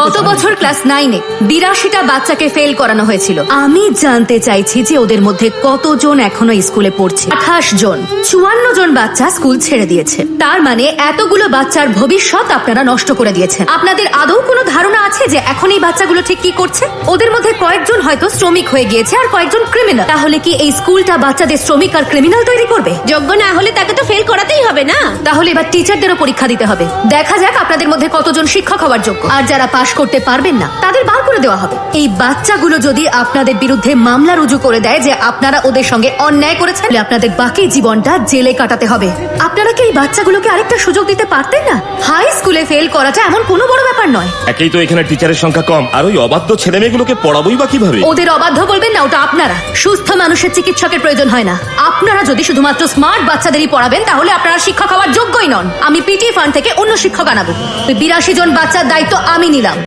গত বছর ক্লাস নাইনে বিরাশিটা বাচ্চাকে ফেল করানো হয়েছিল। আমি জানতে চাইছি যে ওদের মধ্যে কতজন এখনও স্কুলে পড়ছে। আঠাশ জন, চুয়ান্ন জন বাচ্চা স্কুল ছেড়ে দিয়েছে। তার মানে এতগুলো বাচ্চার ভবিষ্যৎ আপনারা নষ্ট করে দিয়েছেন। আপনাদের আদৌ কোনো ধারণা আছে যে এখন এই বাচ্চাগুলো ঠিক কি করছে? ওদের মধ্যে কয়েকজন হয়তো শ্রমিক হয়ে গিয়েছে আর কয়েকজন ক্রিমিনাল তাহলে কি এই স্কুলটা বাচ্চাদের শ্রমিক আর ক্রিমিনাল তৈরি করবে? যোগ্য না হলে তাকে তো ফেল করাতেই হবে না? তাহলে এবার টিচারদেরও পরীক্ষা দিতে হবে। দেখা যাক আপনাদের মধ্যে কতজন শিক্ষক হওয়ার যোগ্য। আর যারা পাশ করতে পারবেন না, তাদের বার করে দেওয়া হবে। এই বাচ্চাগুলো যদি আপনাদের বিরুদ্ধে মামলা রুজু করে দেয় যে আপনারা ওদের সঙ্গে অন্যায় করেছেন আপনাদের বাকি জীবনটা জেলে কাটাতে হবে। আপনারা কি এই বাচ্চাগুলোকে আরেকটা সুযোগ দিতে পারতেন না? ফেল করাটা এমন কোনো বড় ব্যাপার নয়। একেই তো এখানে টিচারের সংখ্যা কম। আর ওই অবাধ্য ছেলে মেয়েগুলোকে পড়াবোই বা কীভাবে? ওদের অবাধ্য বলবেন না ওটা আপনারা। সুস্থ মানুষের চিকিৎসকের প্রয়োজন হয় না। আপনারা যদি শুধুমাত্র স্মার্ট বাচ্চাদেরই পড়াবেন তাহলে আপনারা শিক্ষক হওয়ার যোগ্যই নন। আমি পিটি ফান্ড থেকে অন্য শিক্ষক আনাবো। বিরাশি জন বাচ্চার দায়িত্ব আমি নিলাম।